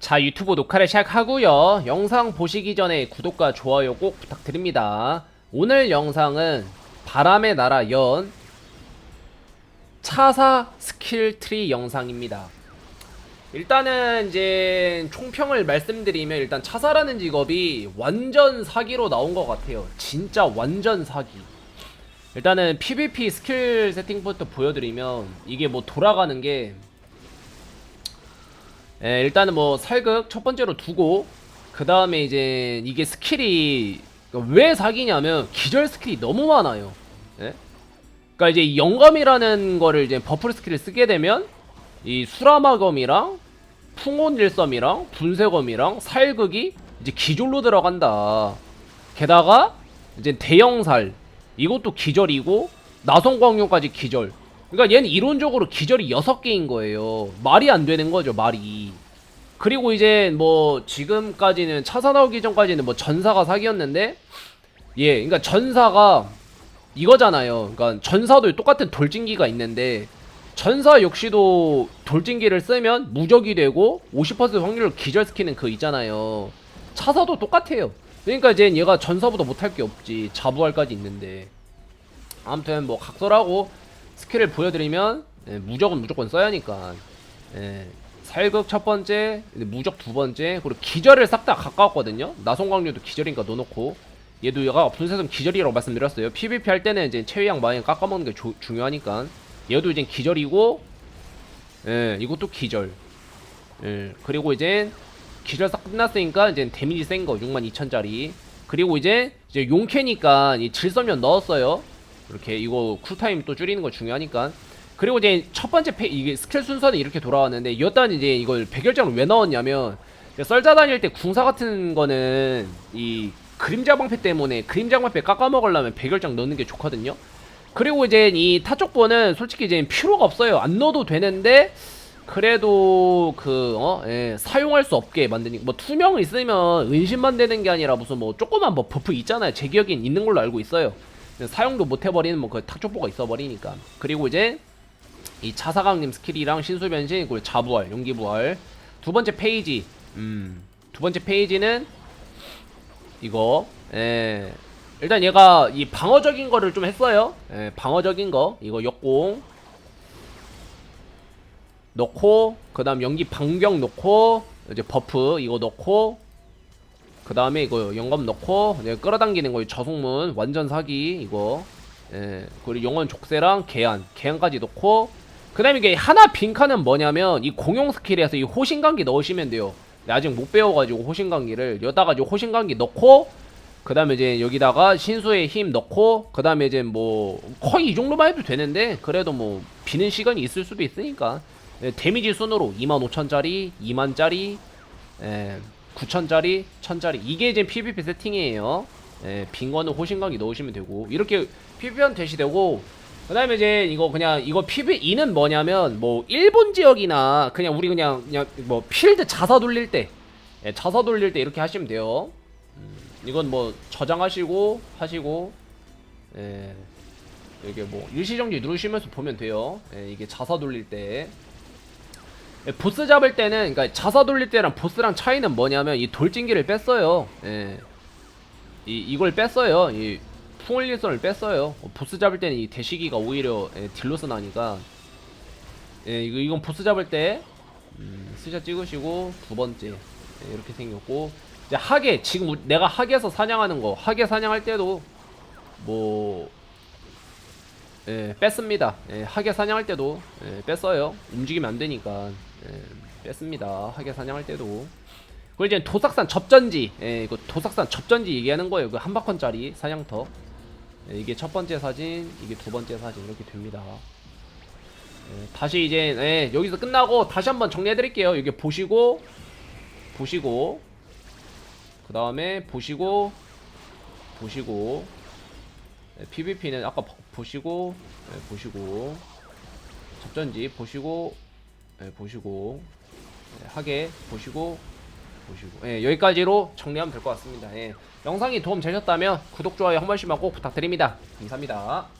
자 유튜브 녹화를 시작하고요. 영상 보시기 전에 구독과 좋아요 꼭 부탁드립니다. 오늘 영상은 바람의 나라 연 차사 스킬 트리 영상입니다. 일단은 이제 총평을 말씀드리면 일단 차사라는 직업이 완전 사기로 나온 것 같아요. 진짜 완전 사기. 일단은 PVP 스킬 세팅부터 보여드리면 이게 뭐 돌아가는 게 예, 일단은 뭐 살극 첫 번째로 두고 그 다음에 이제 이게 스킬이 왜 사기냐면 기절 스킬이 너무 많아요. 예? 그러니까 이제 이 영검이라는 거를 이제 버플 스킬을 쓰게 되면 이 수라마검이랑 풍온일섬이랑 분쇄검이랑 살극이 이제 기졸로 들어간다. 게다가 이제 대형살 이것도 기절이고 나성광용까지 기절. 그러니까 얘는 이론적으로 기절이 6개인 거예요. 말이 안 되는 거죠, 말이. 그리고 이제 뭐 지금까지는 차사 나오기 전까지는 뭐 전사가 사기였는데 예, 그러니까 전사가 이거잖아요. 그러니까 전사도 똑같은 돌진기가 있는데 전사 역시도 돌진기를 쓰면 무적이 되고 50% 확률로 기절시키는 그 있잖아요. 차사도 똑같아요. 그러니까 이제 얘가 전사보다 못할 게 없지. 자부할까지 있는데. 아무튼 뭐 각설하고 스킬을 보여드리면 예, 무적은 무조건 써야 하니까. 예, 살극 첫 번째 무적 두 번째 그리고 기절을 싹 다 가까웠거든요. 나송광류도 기절이니까 넣어놓고. 얘도 얘가 분쇄선 기절이라고 말씀드렸어요. PVP 할 때는 이제 최후양 많이 깎아먹는 게 조- 중요하니까. 얘도 이제 기절이고 예, 이것도 기절. 예, 그리고 이제 기절 싹 끝났으니까 이제 데미지 센 거 62,000짜리. 그리고 이제 이제 용캐니까 이 질서면 넣었어요 이렇게 이거 쿨타임 또 줄이는 거 중요하니까. 그리고 이제 첫 번째 페, 이게 스킬 순서는 이렇게 돌아왔는데 이었단 이제 이걸 백열장을 왜 넣었냐면 썰자 다닐 때 궁사 같은 거는 이 그림자 방패 때문에 그림자 방패 깎아먹으려면 백열장 넣는 게 좋거든요. 그리고 이제 이 타쪽보는 솔직히 이제 필요가 없어요. 안 넣어도 되는데 그래도 그 어, 예, 사용할 수 없게 만드니까 뭐 투명 있으면 은신만 되는 게 아니라 무슨 뭐 조그만 뭐 버프 있잖아요. 제 기억엔 있는 걸로 알고 있어요 사용도 못 해버리는 뭐 그 탁족보가 있어버리니까. 그리고 이제 이 차사강님 스킬이랑 신수변신 그리고 자부활 용기부활. 두 번째 페이지. 음 두 번째 페이지는 이거. 예. 일단 얘가 이 방어적인 거를 좀 했어요. 예 방어적인 거. 이거 역공. 넣고 그 다음 연기 방병 넣고 이제 버프 이거 넣고 그 다음에 이거 영검 넣고 이제 끌어당기는 거 저속문 완전 사기 이거. 예 그리고 영원 족쇄랑 개안 개안까지 넣고. 그 다음에 이게 하나 빈칸은 뭐냐면 이 공용 스킬에서 이 호신강기 넣으시면 돼요. 아직 못 배워가지고 호신강기를 여다가지고 호신강기 넣고 그 다음에 이제 여기다가 신수의 힘 넣고 그 다음에 이제 뭐 거의 이 정도만 해도 되는데 그래도 뭐 비는 시간이 있을 수도 있으니까. 예, 데미지 순으로 25,000짜리 2만짜리. 예, 9천짜리, 1000짜리 이게 이제 PVP 세팅이에요. 예, 빈 거는 호신강이 넣으시면 되고 이렇게 PVP는 대시되고 그 다음에 이제 이거 그냥 이거 PVE는 뭐냐면 뭐 일본 지역이나 그냥 우리 그냥 그냥 뭐 필드 자사 돌릴 때 예, 자사 돌릴 때 이렇게 하시면 돼요. 음, 이건 뭐 저장하시고 하시고 예, 이게 뭐 일시정지 누르시면서 보면 돼요. 예, 이게 자사 돌릴 때 예, 보스 잡을 때는 그러니까 자사 돌릴 때랑 보스랑 차이는 뭐냐면 이 돌진기를 뺐어요. 예. 이 이걸 뺐어요. 이 풍월일선을 뺐어요. 어, 보스 잡을 때는 이 대시기가 오히려 예, 딜로스 나니까 예, 이거 이건 보스 잡을 때 음, 스샷 찍으시고 두 번째 예, 이렇게 생겼고 이제 하계 지금 내가 하계에서 사냥하는 거 하계 사냥할 때도 뭐 예, 뺐습니다. 예, 하계 사냥할 때도 예, 뺐어요. 움직이면 안 되니까 예, 뺐습니다. 하계 사냥할 때도. 그리고 이제 도삭산 접전지, 예, 이거 도삭산 접전지 얘기하는 거예요. 그 한바컨짜리 사냥터. 예, 이게 첫 번째 사진, 이게 두 번째 사진 이렇게 됩니다. 예, 다시 이제 예, 여기서 끝나고 다시 한번 정리해드릴게요. 여기 보시고 보시고 그 다음에 보시고 보시고 PVP는 아까 보- 보시고 예, 보시고 접전지 보시고 예, 보시고 예, 하게 보시고 보시고 예, 여기까지로 정리하면 될 것 같습니다. 예, 영상이 도움 되셨다면 구독 좋아요 한 번씩만 꼭 부탁드립니다. 감사합니다.